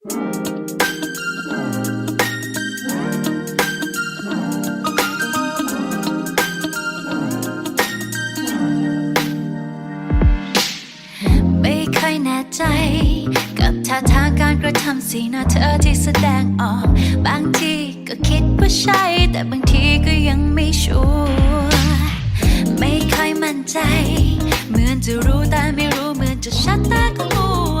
ไม่ค่อยแน่ใจ กับท่าทางการกระทำสีหน้าเธอที่แสดงออก บางทีก็คิดว่าใช่ แต่บางทีก็ยังไม่ชัวร์ไม่ค่อยมั่นใจ เหมือนจะรู้แต่ไม่รู้เหมือนจะชัดแต่ก็มัว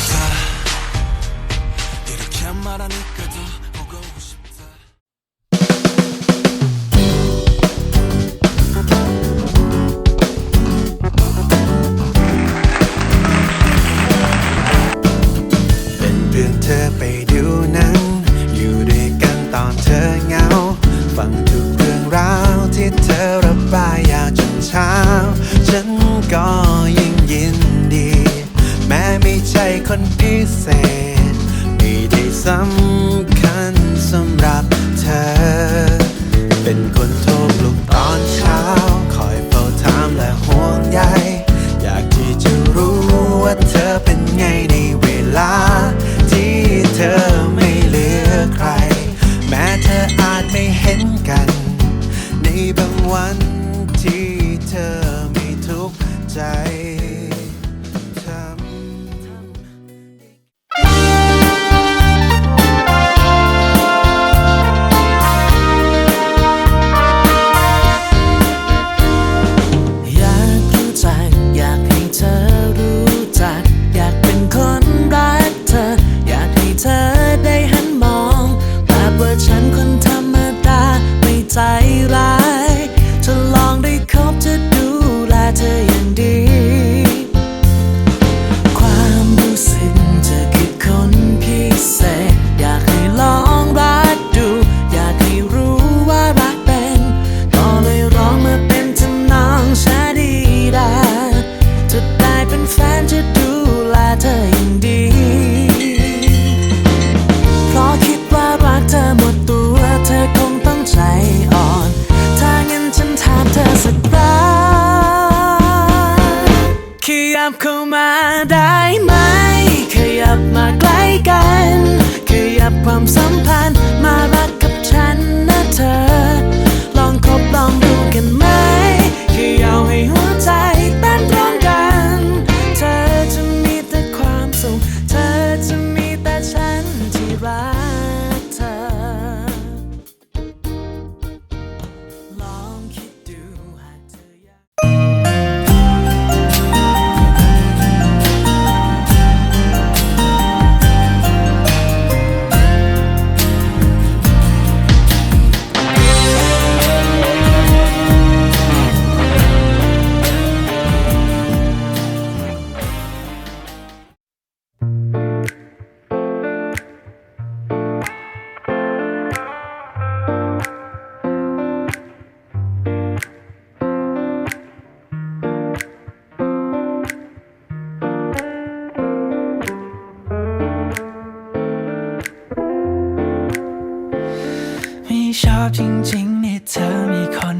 ไปดูหนังอยู่ด้วยกันตอนเธอเหงา ฟังทุกเรื่องราวที่เธอระบายยาวจนเช้า ฉันก็ยิ่งยินดี แม้ไม่ใช่คนพิเศษไม่ได้สำคัญสำหรับเธอ เป็นคนโทรปลุกตอนเช้า คอยเฝ้าถามและห่วงใยอยากที่จะรู้ว่าเธอ ได้ไหม ขยับมาใกล้กัน ขยับความสัมพันธ์มา อบจริงๆนี่เธอมีคน